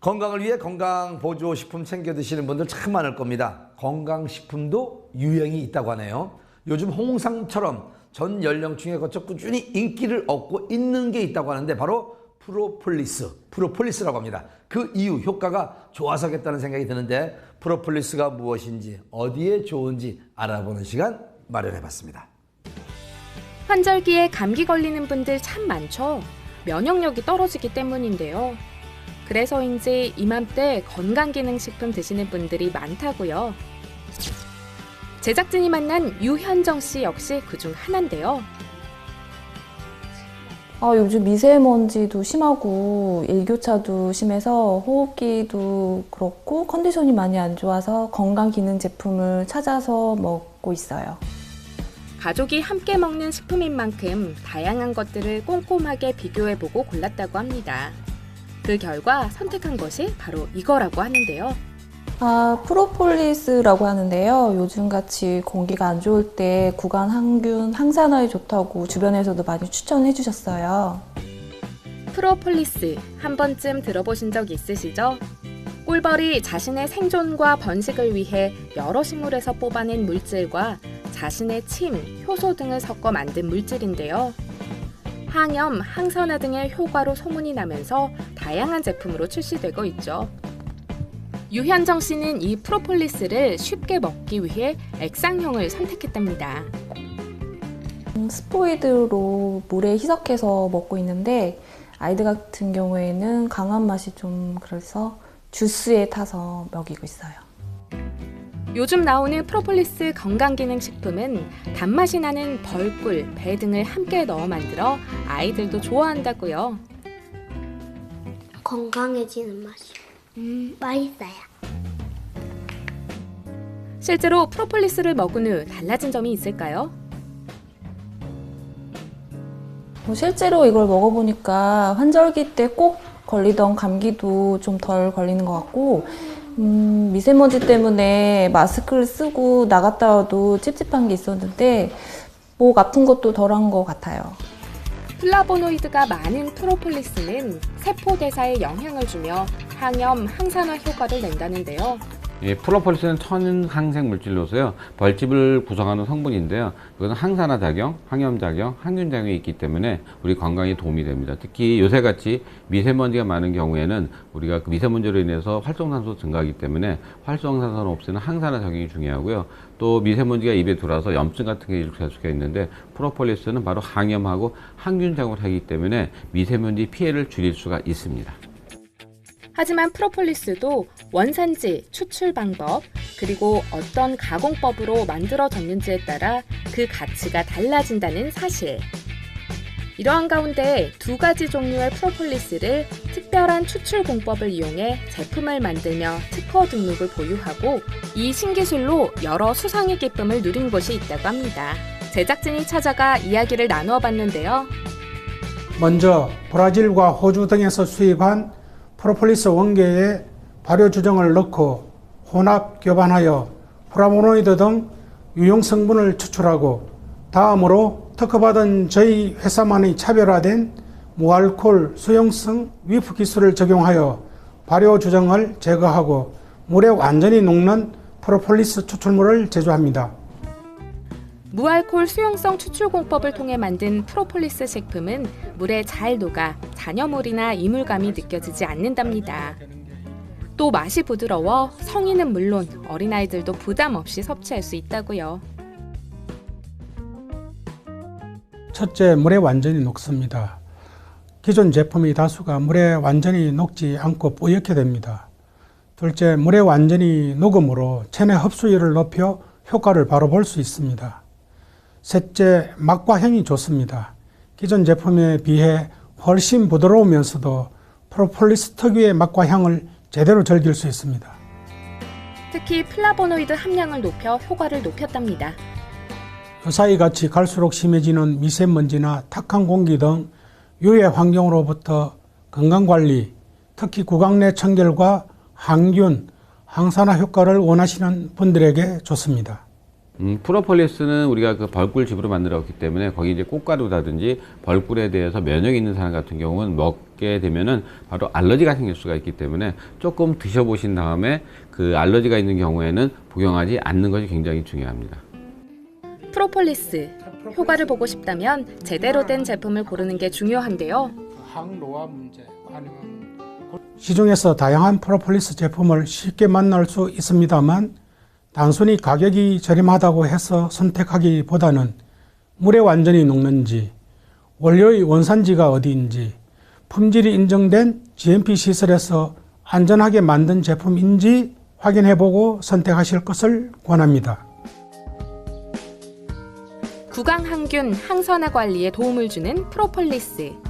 건강을 위해 건강 보조 식품 챙겨 드시는 분들 참 많을 겁니다. 건강 식품도 유행이 있다고 하네요. 요즘 홍상처럼 전 연령층에 거쳐 꾸준히 인기를 얻고 있는 게 있다고 하는데 바로 프로폴리스, 프로폴리스라고 합니다. 그 이유 효과가 좋아서겠다는 생각이 드는데 프로폴리스가 무엇인지 어디에 좋은지 알아보는 시간 마련해 봤습니다. 환절기에 감기 걸리는 분들 참 많죠. 면역력이 떨어지기 때문인데요. 그래서인지 이맘때 건강기능식품 드시는 분들이 많다고요. 제작진이 만난 유현정 씨 역시 그중 하나인데요. 아, 요즘 미세먼지도 심하고 일교차도 심해서 호흡기도 그렇고 컨디션이 많이 안 좋아서 건강 기능 제품을 찾아서 먹고 있어요. 가족이 함께 먹는 식품인 만큼 다양한 것들을 꼼꼼하게 비교해보고 골랐다고 합니다. 그 결과 선택한 것이 바로 이거라고 하는데요. 아, 프로폴리스라고 하는데요. 요즘같이 공기가 안 좋을 때 구강 항균, 항산화에 좋다고 주변에서도 많이 추천해 주셨어요. 프로폴리스 한 번쯤 들어보신 적 있으시죠? 꿀벌이 자신의 생존과 번식을 위해 여러 식물에서 뽑아낸 물질과 자신의 침, 효소 등을 섞어 만든 물질인데요. 항염, 항산화 등의 효과로 소문이 나면서 다양한 제품으로 출시되고 있죠. 유현정 씨는 이 프로폴리스를 쉽게 먹기 위해 액상형을 선택했답니다. 음, 스포이드로 물에 희석해서 먹고 있는데 아이들 같은 경우에는 강한 맛이 좀 그래서 주스에 타서 먹이고 있어요. 요즘 나오는 프로폴리스 건강기능식품은 단맛이 나는 벌꿀, 배 등을 함께 넣어 만들어 아이들도 좋아한다고요. 건강해지는 맛이요. 음, 맛있어요. 실제로 프로폴리스를 먹은 후 달라진 점이 있을까요? 뭐 실제로 이걸 먹어보니까 환절기 때 꼭 걸리던 감기도 좀 덜 걸리는 것 같고, 음, 미세먼지 때문에 마스크를 쓰고 나갔다 와도 찝찝한 게 있었는데, 목 아픈 것도 덜한 것 같아요. 플라보노이드가 많은 프로폴리스는 세포 대사에 영향을 주며 항염, 항산화 효과를 낸다는데요. 이 프로폴리스는 천연항생 물질로서요 벌집을 구성하는 성분인데요. 이것은 항산화 작용, 항염 작용, 항균 작용이 있기 때문에 우리 건강에 도움이 됩니다. 특히 요새같이 미세먼지가 많은 경우에는 우리가 그 미세먼지로 인해서 활성산소 증가하기 때문에 활성산소를 없애는 항산화 작용이 중요하고요. 또 미세먼지가 입에 들어와서 염증 같은 게 일으킬 수가 있는데 프로폴리스는 바로 항염하고 항균 작용을 하기 때문에 미세먼지 피해를 줄일 수가 있습니다. 하지만 프로폴리스도 원산지, 추출 방법, 그리고 어떤 가공법으로 만들어졌는지에 따라 그 가치가 달라진다는 사실. 이러한 가운데 두 가지 종류의 프로폴리스를 특별한 추출 공법을 이용해 제품을 만들며 특허 등록을 보유하고 이 신기술로 여러 수상의 기쁨을 누린 곳이 있다고 합니다. 제작진이 찾아가 이야기를 나누어 봤는데요. 먼저 브라질과 호주 등에서 수입한 프로폴리스 원계에 발효 주정을 넣고 혼합 교반하여 프라모노이드 등 유용 성분을 추출하고 다음으로 특허받은 저희 회사만의 차별화된 무알콜 수용성 위프 기술을 적용하여 발효 주정을 제거하고 물에 완전히 녹는 프로폴리스 추출물을 제조합니다. 무알콜 수용성 추출 공법을 통해 만든 프로폴리스 식품은 물에 잘 녹아 잔여물이나 이물감이 느껴지지 않는답니다. 또 맛이 부드러워 성인은 물론 어린아이들도 부담 없이 섭취할 수 있다고요. 첫째, 물에 완전히 녹습니다. 기존 제품의 다수가 물에 완전히 녹지 않고 뿌옇게 됩니다. 둘째, 물에 완전히 녹음으로 체내 흡수율을 높여 효과를 바로 볼 수 있습니다. 셋째, 맛과 향이 좋습니다. 기존 제품에 비해 훨씬 부드러우면서도 프로폴리스 특유의 맛과 향을 제대로 즐길 수 있습니다. 특히 플라보노이드 함량을 높여 효과를 높였답니다. 요사이 같이 갈수록 심해지는 미세먼지나 탁한 공기 등 유해 환경으로부터 건강관리, 특히 구강 내 청결과 항균, 항산화 효과를 원하시는 분들에게 좋습니다. 음, 프로폴리스는 우리가 그 벌꿀즙으로 만들었기 때문에 거기 이제 꽃가루라든지 벌꿀에 대해서 면역이 있는 사람 같은 경우는 먹게 되면은 바로 알러지가 생길 수가 있기 때문에 조금 드셔보신 다음에 그 알러지가 있는 경우에는 복용하지 않는 것이 굉장히 중요합니다. 프로폴리스 효과를 보고 싶다면 제대로 된 제품을 고르는 게 중요한데요. 항노화 문제 아니면 시중에서 다양한 프로폴리스 제품을 쉽게 만날 수 있습니다만 단순히 가격이 저렴하다고 해서 선택하기보다는 물에 완전히 녹는지 원료의 원산지가 어디인지 품질이 인정된 GMP 시설에서 안전하게 만든 제품인지 확인해보고 선택하실 것을 권합니다. 구강 항균, 항산화 관리에 도움을 주는 프로폴리스.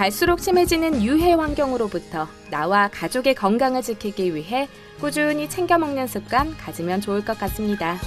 갈수록 심해지는 유해 환경으로부터 나와 가족의 건강을 지키기 위해 꾸준히 챙겨 먹는 습관 가지면 좋을 것 같습니다.